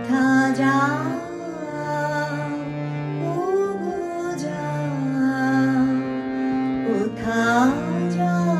কথা যা কোথা যা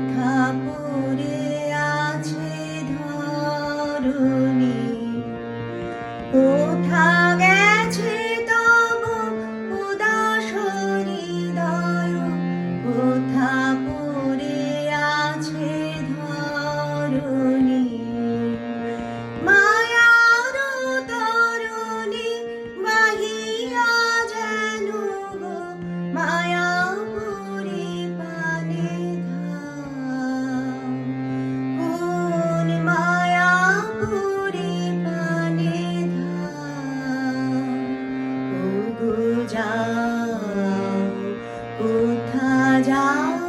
大家。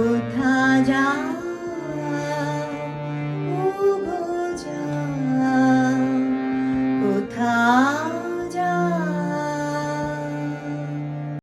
কোথা যা কোথা